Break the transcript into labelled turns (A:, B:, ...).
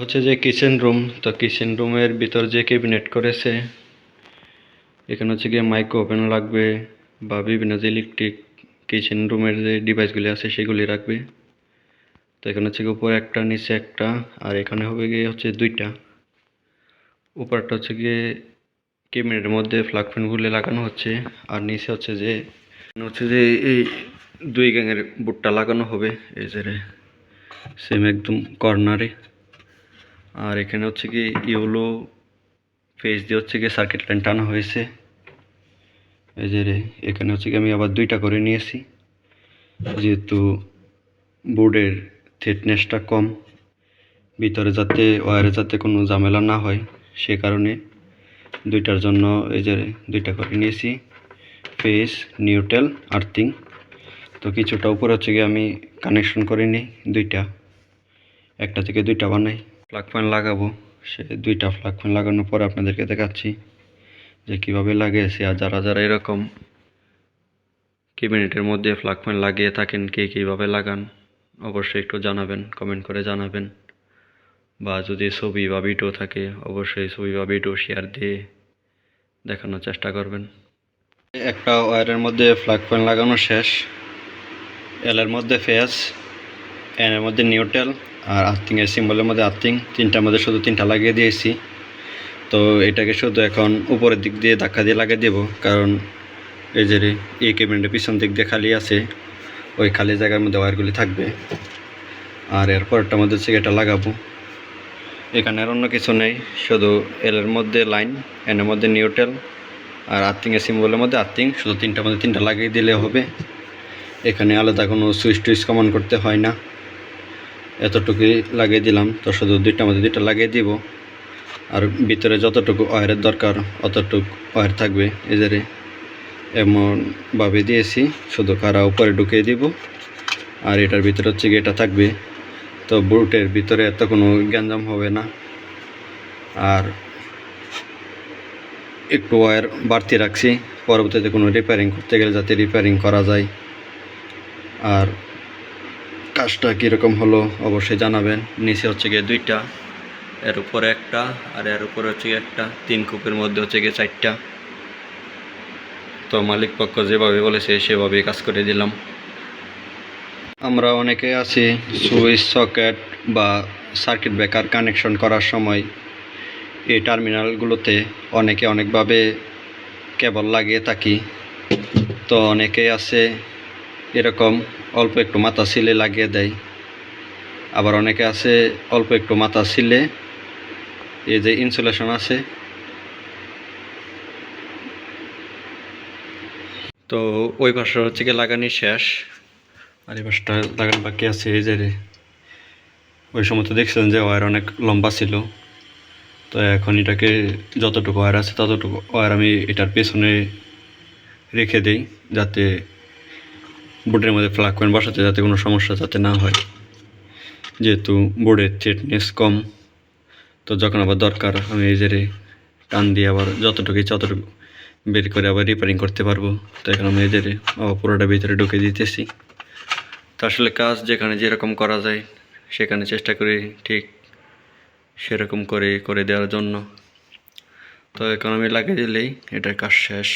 A: হচ্ছে যে kitchen room তো কিচেন রুমের ভিতর যে ক্যাবিনেট করেছে, এখানে হচ্ছে গিয়ে মাইক্রো ওভেন লাগবে বা বিভিন্ন যে ইলেকট্রিক কিচেন রুমের যে ডিভাইসগুলি আছে সেগুলি রাখবে। তো এখানে হচ্ছে গিয়ে উপরে একটা, নিচে একটা, আর এখানে হবে গিয়ে হচ্ছে দুইটা। উপরটা হচ্ছে গিয়ে ক্যাবিনেটের মধ্যে ফ্লাগ ফ্যানগুলি লাগানো হচ্ছে, আর নিচে হচ্ছে যে হচ্ছে যে এই দুই গ্যাংয়ের বুটটা লাগানো হবে, এই যে সেম একদম কর্নারে আর এখানে হচ্ছে কি ইউলো ফেস দিয়ে হচ্ছে কি সার্কিট লাইন টানা হয়েছে। এই যে রে, এখানে হচ্ছে কি আমি আবার দুইটা করে নিয়েছি। যেহেতু বোর্ডের থিকনেসটা কম, ভিতরে যাতে ওয়ারে যাতে কোনো ঝামেলা না হয়, সে কারণে দুইটার জন্য এই যে দুইটা করে নিয়েছি। ফেস নিউট্রাল আর্থিং তো কিছুটা উপরে হচ্ছে গিয়ে আমি কানেকশন করে নিই, দুইটা। একটা থেকে দুইটা বানাই। প্লাগ ফ্যান লাগাবো, সে দুইটা প্লাগ ফ্যান লাগানোর পর আপনাদেরকে দেখাচ্ছি যে কীভাবে লাগিয়েছি আর যারা যারা এরকম ক্যাবিনেটের মধ্যে প্লাগ ফ্যান লাগিয়ে থাকেন, কে কীভাবে লাগান, অবশ্যই একটু জানাবেন কমেন্ট করে জানাবেন। বা যদি ছবি বা ভিডিও থাকে, অবশ্যই ছবি বা ভিডিও শেয়ার দিয়ে দেখানোর চেষ্টা করবেন। একটা ওয়ারের মধ্যে প্লাগ ফ্যান লাগানো শেষ এলের মধ্যে ফেস এনের মধ্যে নিউট্রাল আর আর্থিংয়ের সিম্বলের মধ্যে আর্থিং তিনটার মধ্যে শুধু তিনটা লাগিয়ে দিয়েছি। তো এটাকে শুধু এখন উপরের দিক দিয়ে ধাক্কা দিয়ে লাগিয়ে দেবো, কারণ এই যে এই কেবিনেটের পিছন দিক দিয়ে খালি আছে, ওই খালি জায়গার মধ্যে ওয়্যারগুলি থাকবে। আর এরপরটার মধ্যে হচ্ছে এটা লাগাবো। এখানে আর অন্য কিছু নেই, শুধু এলের মধ্যে লাইন এনের মধ্যে নিউট্রাল আর আর্থিংয়ের সিম্বলের মধ্যে আর্থিং শুধু তিনটার মধ্যে তিনটা লাগিয়ে দিলে হবে। এখানে আলাদা কোনো সুইচ টুইচ কমন করতে হয় না। এতটুকুই লাগিয়ে দিলাম। তো শুধু দুইটা মধ্যে দুইটা লাগিয়ে দিব। আর ভিতরে যতটুকু ওয়্যারের দরকার, অতটুকু ওয়্যার থাকবে। এদের এমনভাবে দিয়েছি, শুধু কারা উপরে ঢুকিয়ে দিব। আর এটার ভিতরে হচ্ছে এটা থাকবে। তো বুটের ভিতরে এত কোনো গ্যাঞ্জাম হবে না। আর একটু ওয়্যার বাড়তি রাখছি। পরবর্তীতে কোনো রিপেয়ারিং করতে গেলে যাতে রিপেয়ারিং করা যায়। আর কাজটা কীরকম হলো অবশ্যই জানাবেন। নিচে হচ্ছে গিয়ে দুইটা, এর উপরে একটা আর এর উপরে হচ্ছে গিয়ে একটা। তিন কূপের মধ্যে হচ্ছে গিয়ে চারটা। তো মালিক পক্ষ যেভাবে বলেছে, সেভাবেই কাজ করে দিলাম। আমরা অনেকে আছি সুইচ সকেট বা সার্কিট ব্রেকার কানেকশন করার সময় এই টার্মিনালগুলোতে অনেকে অনেকভাবে কেবল লাগিয়ে থাকি। তো অনেকেই আছে এরকম অল্প একটু মাথা সিলে লাগিয়ে দেয়। আবার অনেকে আছে অল্প একটু মাথা সিলে এই যে ইনসুলেশন আছে। তো ওই পাশটা হচ্ছে কি লাগানি শেষ। আর এই পাশটা লাগানো বাকি আছে, এই যে। ওই সময় তো দেখছিলেন যে ওয়্যার অনেক লম্বা ছিল। তো এখন এটাকে যতটুকু ওয়ার আছে ততটুকু ওয়্যার আমি এটার পেছনে রেখে দেই, যাতে বোর্ডের মধ্যে প্লাগ পয়েন্ট বসাতে যাতে কোনো সমস্যা যাতে না হয়। যেহেতু বোর্ডের থিকনেস কম, তো যখন আবার দরকার, আমি এই যে রে টান দিয়ে আবার যতটুকু ইচ্ছা ততটুকু বের করে আবার রিপেয়ারিং করতে পারব। তো এখন আমি যে আবার পুরোটা ভিতরে ঢুকে দিতেছি। তো আসলে কাজ যেখানে যেরকম করা যায়, সেখানে চেষ্টা করি ঠিক সেরকম করে করে দেওয়ার জন্য। তো এখন আমি লাগিয়ে দিলেই এটার কাজ শেষ।